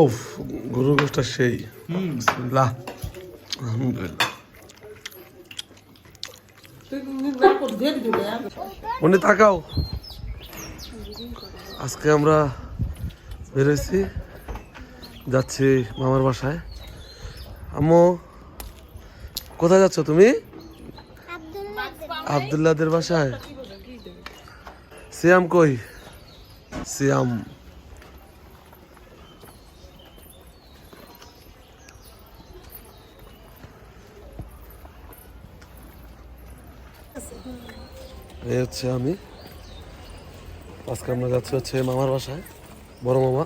ওফ গরুর গোষ্ঠটা সেই বিসমিল্লাহ আলহামদুলিল্লাহ। মনে তাকাও। আজকে আমরা বেরোইছি যাচ্ছি মামার বাসায়। আম্মু কোথায় যাচ্ছ তুমি? আবদুল্লাদের বাসায়। সিয়াম কই? সিয়াম। এই হচ্ছে আমি। আজকে আমরা যাচ্ছি হচ্ছে মামার বাসায়, বড় মামা।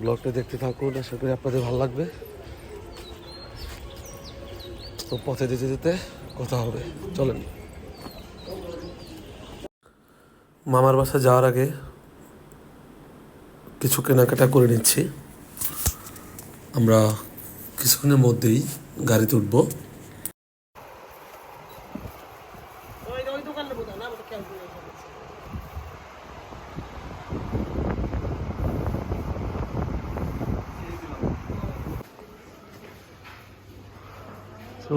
ব্লগটা দেখতে থাকুন, আশা করি আপনাদের ভালো লাগবে। তো পথে যেতে যেতে কথা হবে। চলেন। মামার বাসায় যাওয়ার আগে কিছু কেনাকাটা করে নিচ্ছি। আমরা কিছুক্ষণের মধ্যেই গাড়িতে উঠবো।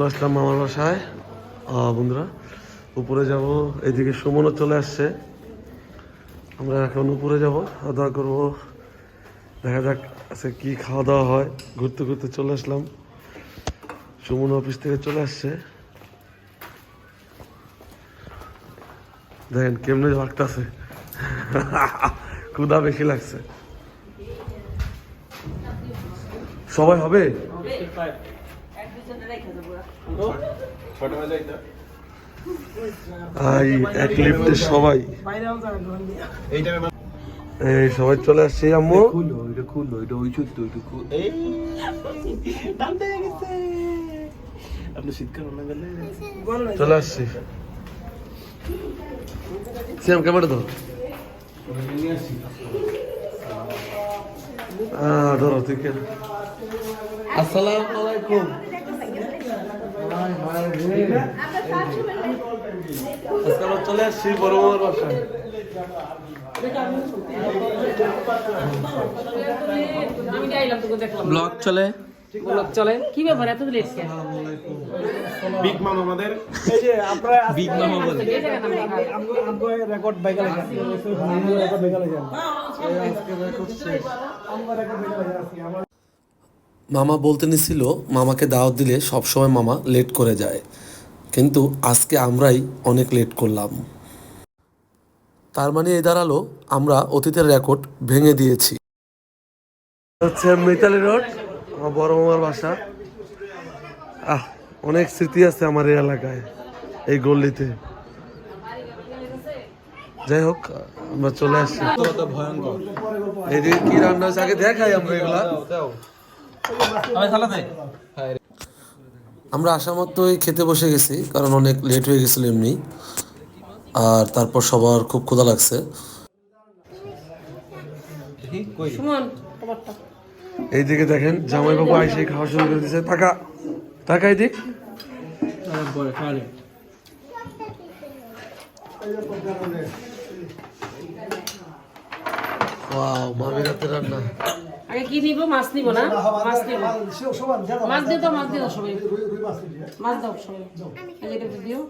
আসলাম মামার বাসায়। বন্ধুরা, উপরে যাব, এদিকে সুমনও চলে আসছে। আমরা এখন উপরে যাব, খাওয়া দাওয়া করব। দেখা যাক আজকে কি খাওয়া দাওয়া হয়। ঘুরতে ঘুরতে চলে আসলাম। সুমন অফিস থেকে চলে আসছে। দেখেন কেমনে লাগতেছে ক্ষুদা বেশি লাগছে। সবাই হবে? এক লিফটে সবাই। এই সবাই চলে আসছে আম্মু। খুলো এটা খুলো এটা ওই চুত্ত ওইটা খুলো এই টানতে গেছে। আপনি শীতকাল না? গেলে চলে আসছি। ক্যামেরা ধরো। ঠিক আছে আসসালামু আলাইকুম। আজকে চলে। আসছি বড় মামার বাসায় ব্লগ চলে। চলে কি ব্যাপার এত লেট কেন? বিগ মাম আমাদের। এই যে আপনারা বিগ মামা। আমগো রেকর্ড বাইকা লাগে আমগো রেকর্ড বাইকা লাগে আমগো রেকর্ড বাইকা লাগে আজকে আমার মামা বলতে নিছিল মামাকে দাওয়াত দিলে সবসময় মামা লেট করে যায়। কিন্তু আজকে আমরাই অনেক লেট করলাম। তার মানে এই দাঁড়াল আমরা অতীতের রেকর্ড ভেঙে দিয়েছি। হচ্ছে মিতালি রোড আমার বড় মামার বাসা। আহ অনেক স্মৃতি আছে আমার এই এলাকায় এই গল্লিতে। যাই হোক আমরা চলে আসছি। ভয়ঙ্কর এদিকে কি রান্না হয়েছে? আগে দেখাই আমরা এগুলা। আমরা আসা মাত্রই খেতে বসে গেছি কারণ অনেক লেট হয়ে গেছিল এমনি। আর তারপর সবার খুব ক্ষুধা লাগছে। এইদিকে দেখেন জামাইবাবু আইসে খাওয়া শুরু করে দিয়েছে। টাকা টাকা এদিক। পরে খাওয়ালে ওয়াও মামির রান্না। আগে কি নিব? মাছ নিব না? মাছ নিব। মাছ দাও মাছ দিয়ে দাও সবাই। মাছ দাও সবাই। দিও।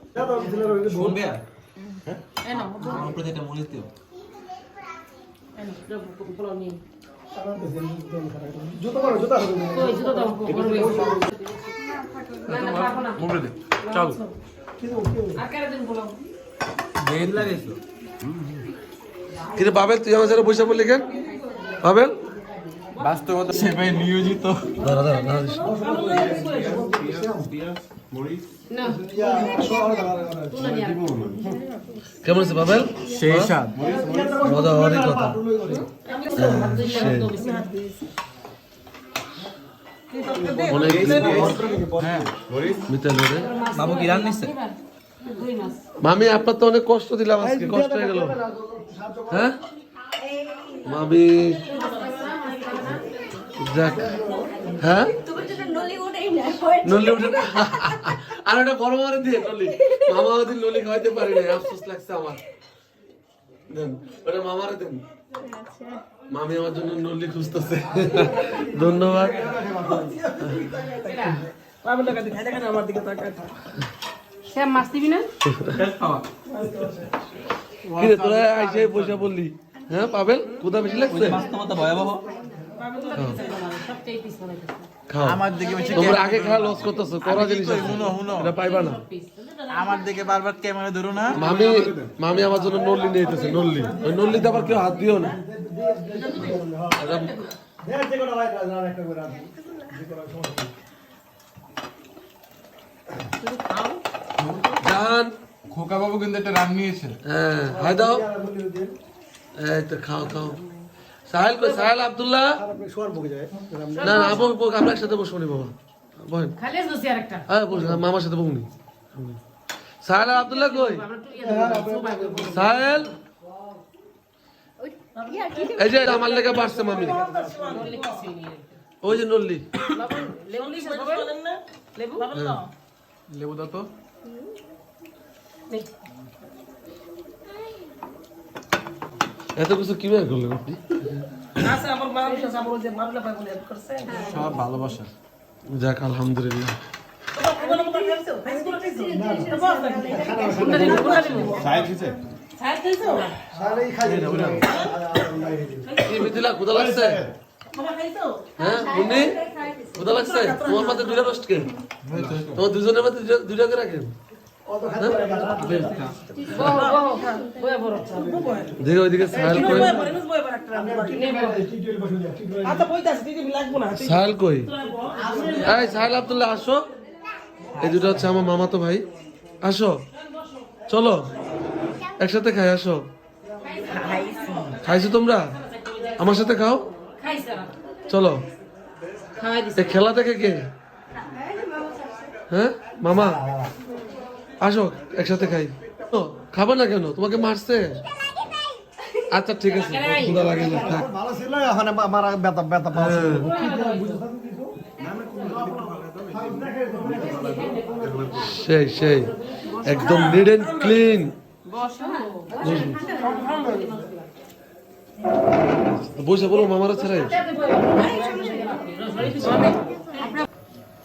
চল। আর কেন দিন পোলাও দেড় লাগাইছো। কিরে বাবেল তুই আমার সাথে বসে পড়লি কেন? বাবেল? বাস্তবতা সেবাই নিয়োজিত। কেমন আছে বাবেল? সেই স্বাদ। মজা হওয়ারই কথা। হ্যাঁ মাছ মামি আপনার তো অনেক কষ্ট দিলাম আজকে কষ্ট হয়ে গেল। হ্যাঁ? মামি যাক। হ্যাঁ? নলি আর ওটা বড় বড় দিয়ে নলি মামা ওদিন নলি খাওয়াইতে পারি না আফসোস লাগছে আমার। দেন ওটা মামারে দেন। মামি আমার জন্য নল্লি খুঁজতেছে। ধন্যবাদ। মাছ দিবি না? তোরা আইসে পয়সা বললি। হ্যাঁ পাবেল? কোথা বেশি লাগছে? ভয়াবহ। সবচেয়ে পিস বানাইতেছে খাও। আমার দিকে তোমরা আগে খা লস করতেছো করা জিনিস করি? আছে। হুনো, হুনো। এটা পাইবা না। আমার দিকে বারবার ক্যামেরা ধরো না। মামি মামি আমার জন্য নল্লি নিয়ে যেতেছে নল্লি। ওই নল্লিতে আবার কেউ হাত দিও না। এটা যে কোনো ভাই রাজ একটা করে রাজ যে কোনো সমস্যা নেই। জান। খোকা বাবু কিন্তু একটা রান নিয়েছে। হ্যাঁ হাই দাও। এই তো খাও খাও। সাহেল কই সাহেল আব্দুল্লাহ? আর আপনি শোয়ার বুকে যায়। না না বউ, আমরা একসাথে বসবো নি বাবা। আর হ্যাঁ বসে মামার সাথে বসবনি সাহেল আব্দুল্লাহ কই? ইয়ে। সাহেল? এই যে আমার লেগে বাড়ছে মামি। ওই যে নল্লি? লেবু? লেবু? দাও। তো। এত কিছু কীভাবে করলেন আপনি সব ভালোবাসা। যাক আলহামদুলিল্লাহ। হ্যাঁ তোমার মাঝে দুইটা রোস্ট কেন? তোমার দুজনের দুইটা- দুইটা করে রাখেন? দেখো ওইদিকে সাহেল কই? সাহেল কই? এই সাহেল আব্দুল্লাহ আসো। এই দুটো হচ্ছে আমার মামাতো ভাই। আসো চলো। একসাথে খাই আসো। খাইছো তোমরা? আমার সাথে খাও? চলো। এই খেলা দেখে কে? হ্যাঁ মামা? আসো একসাথে খাই। ও খাবে না কেন? তোমাকে মারছে। আচ্ছা ঠিক আছে। ক্ষুধা লাগে না থাক। ভালো ছিল এখন আমার ব্যথা ব্যথা পাচ্ছে সেই সেই। একদম নিড এন্ড ক্লিন বসে। বলো মামারা ছাড়াই মাছ তো তিনটা নাও আনিয়ে দিয়ে দিই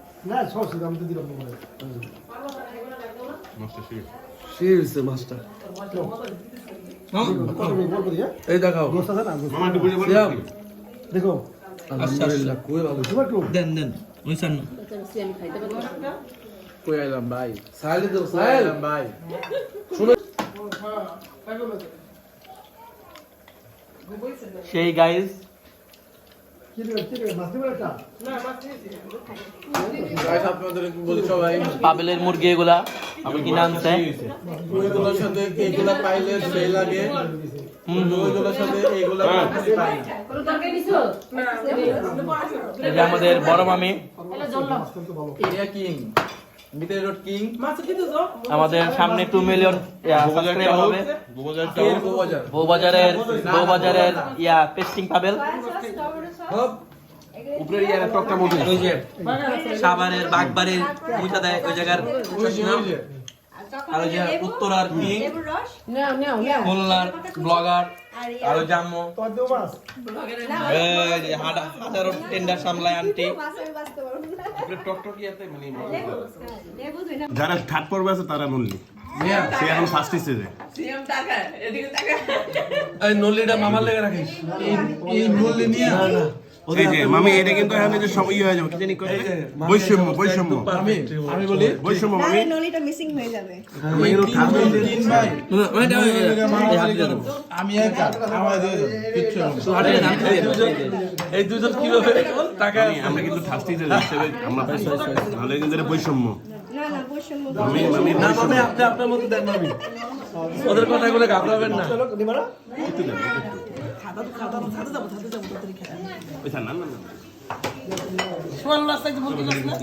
না তো দিলাম এই দেখাও। মামা একটু বুঝে বলো দেখো আলহামদুলিল্লাহ খুবই ভালো তোমার একটু দেন দেন ওই সান কই আইলাম ভাই তো ভাই সেই গাইজ গাইস পাবেলের মুরগি এগুলা আমি কিনে আনছে ওইগুলোর সাথে এইগুলা পাইলে সেই লাগে। ওইগুলোর সাথে এইগুলা পাই কোনো তরকারি নিছো? এই যে আমাদের বড় মামি। আমাদের সামনে টু মিলিয়ন হবে। বউবাজারের বউবাজারের ইয়া পেস্টিং পাবেল। উপরের ইয়ার টকটা মধ্যে ওই যে সাভারের বাগবাড়ির পৌঁছা দেয় ওই জায়গার আর ওই যে উত্তরার কিং নাও, নাও, নাও। খুলনার ব্লগার আর ওই জাম্মু। হাজারো টেন্ডার সামলায় আন্টি যারা থার্ড পর্বে আছে তারা নল্লি। সে এখন ফার্স্ট স্টেজে এই নল্লিটা মামার লেগে রাখিস। এই নলি নিয়ে এই যে মামি এটা কিন্তু এখন এই যে সব ইয়ে হয়ে যাবে কি জানি কয় বৈষম্য বৈষম্য। আমি আমি বলি বৈষম্য মামি। নলিটা মিসিং হয়ে যাবে। আমি কিন্তু থার্ড তিন ভাই এই একা আমার কিচ্ছু দুজন কীভাবে? টাকা আমরা কিন্তু আমরা কিন্তু এটা বৈষম্য। না না বৈষম্য মামি মামি না মামে আপনি আপনার মতো দেন মামি। ওদের কথাগুলো ঘাবড়াবেন না। চলো দিবা না না না না সমান রাস্তা বলতে না?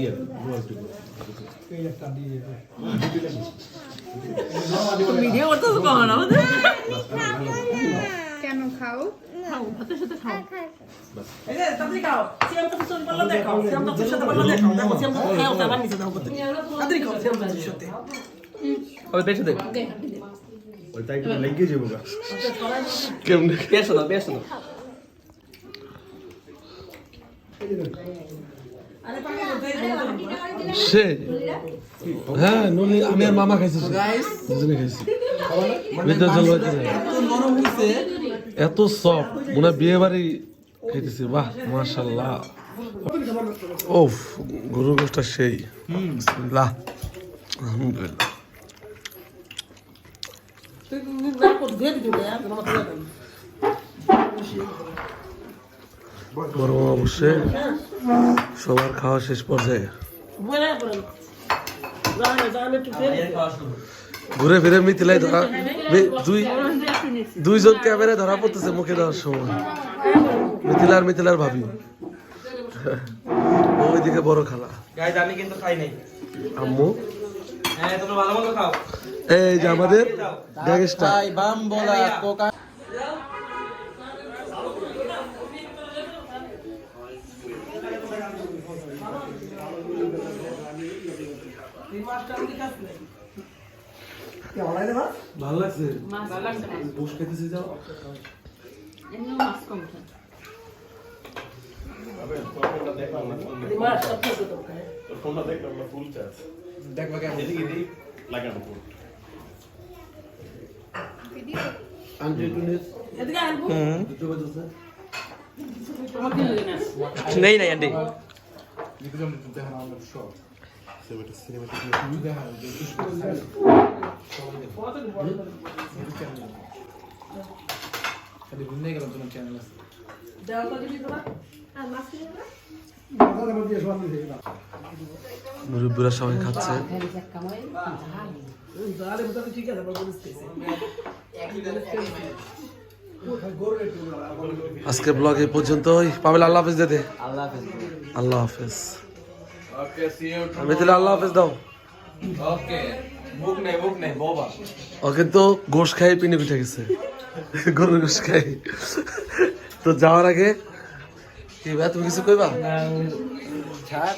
ভিডিও করতে তো কখন আমাদের? কেন খাও? খাও ভাতের সাথে খাও। এই যে তাড়াতাড়ি খাও। সিয়াম তো চল পাল্লা দেখাও সিয়াম তো সাথে পাল্লা দেখাও। দেখো সিয়াম তো খাও তারপর নিচে দাও করতে তাড়াতাড়ি খাও সিয়াম তো সাথে ওই বেশি দে ওইটা একটু লেগে যাব গা। কেমনে? পেছো দাও পেছো দাও সে? হ্যাঁ নলি আমি আর মামা খাইছি দুজনে খাইছি। ভিতরে জল এত নরম হইছে। এত সফট মনে বিয়ে বাড়ি খাইতেছি। বাহ মাশাল্লাহ ওফ গরুর গোষ্ঠটা সেই। বিসমিল্লাহ আলহামদুলিল্লাহ তুই না কর দিয়ে দিবি না তোমার তো যাবে বড় অবশ্যই। সবার খাওয়া শেষ পর্যায়ে। ঘুরে ফিরে। মিথিলাই ধরা দুই দুইজন ক্যামেরায় ধরা পড়তেছে মুখে দেওয়ার সময়। মিথিলার মিথিলার ভাবি। ওইদিকে বড় খালা। আমি কিন্তু খাই নাই। আম্মু? হ্যাঁ তোমরা ভালো মতো খাও। এই যে আমাদের গ্যাংস্টার বাম বলা কোকা ভালো লাগছে? বস খেতেছি যাও। দেখবা কেমন। এদিকে এদিকে। লাগানো ফুল আন্টি টুনিস এদিকে আনব চোখে দিচ্ছে তোমার দিল না নেই নাই আন্টি মুরব্বীরা সবাই খাচ্ছে জালে মতো ঠিক আছে বলে দিতেছে আজকের ব্লগ এই পর্যন্তই। পাবেল আল্লাহ হাফেজ দে দে। আল্লাহ হাফেজ আল্লাহ হাফেজ। ওকে সি ইউ আমি তাহলে আল্লাহ হাফেজ দাও। ওকে বুক নেই বুক নেই বাবা। ও কিন্তু গোশ খাই পিনে পিঠে গেছে। গরুর গোশ খাই। তো যাওয়ার আগে কি ভাই তুমি কিছু কইবা? ছাড়।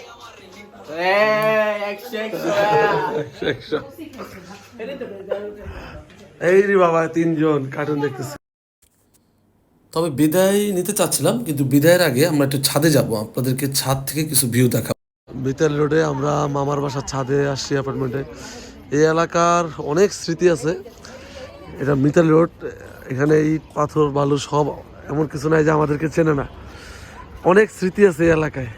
এই রে বাবা তিনজন কার্টুন দেখতেছে। তবে বিদায় নিতে চাচ্ছিলাম কিন্তু বিদায়ের আগে আমরা একটু ছাদে যাব। আপনাদেরকে ছাদ থেকে কিছু ভিউ দেখাবো। বিতাল রোডে আমরা মামার বাসার ছাদে আসছি অ্যাপার্টমেন্টে এই এলাকার অনেক স্মৃতি আছে। এটা মিতাল রোড এখানে ইট পাথর বালু সব এমন কিছু নাই যে আমাদেরকে চেনে না। অনেক স্মৃতি আছে এই এলাকায়।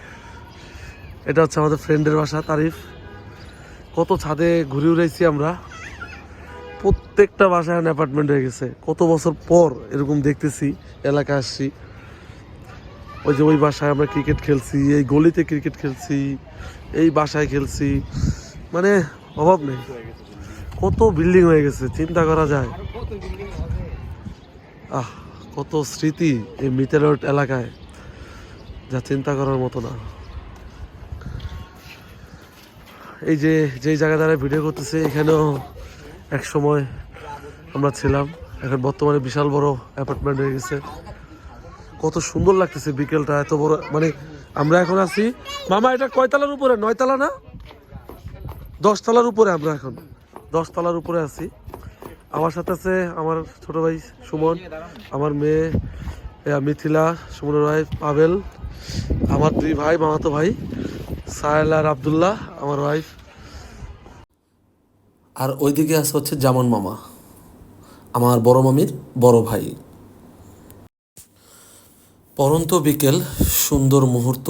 এটা হচ্ছে আমাদের ফ্রেন্ডের বাসা, তারিফ। কত ছাদে ঘুরে উড়াইছি আমরা। প্রত্যেকটা বাসায় অ্যাপার্টমেন্ট হয়ে গেছে। কত বছর পর এরকম দেখতেছি, এলাকায় আসছি। ওই যে ওই বাসায় আমরা ক্রিকেট খেলছি, এই গলিতে ক্রিকেট খেলছি, এই বাসায় খেলছি। মানে অভাব নেই। কত বিল্ডিং হয়ে গেছে, চিন্তা করা যায়। আহ, কত স্মৃতি এই মিতেরোড এলাকায়, যা চিন্তা করার মতো না। এই যে, যেই জায়গা দ্বারা ভিডিও করতেছে, এখানেও এক সময় আমরা ছিলাম। এখন বর্তমানে বিশাল বড় অ্যাপার্টমেন্ট হয়ে গেছে। কত সুন্দর লাগতেছে বিকেলটা, এত বড় মানে আমরা এখন আছি মামা, এটা কয়তলার উপরে? নয়তলা না? দশতলার উপরে আমরা এখন। দশতলার উপরে আছি। আমার সাথে আছে আমার ছোট ভাই সুমন, আমার মেয়ে মিথিলা, সুমনের ভাই পাবেল আমার দুই ভাই, মামাতো ভাই। সাহেল আর আবদুল্লাহ, আমার ওয়াইফ আর ওইদিকে আছে হচ্ছে জামান মামা, আমার বড় মামির বড় ভাই। পরন্ত বিকেল, সুন্দর মুহূর্ত,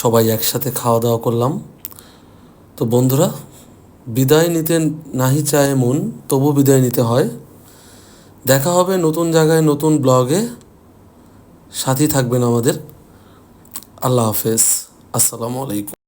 সবাই একসাথে খাওয়া দাওয়া করলাম। তো বন্ধুরা, বিদায় নিতে নাহি চায় মন, তবু বিদায় নিতে হয়। দেখা হবে নতুন জায়গায়, নতুন ব্লগে সাথী থাকবেন আমাদের। আল্লাহ হাফেজ। আসসালামু আলাইকুম।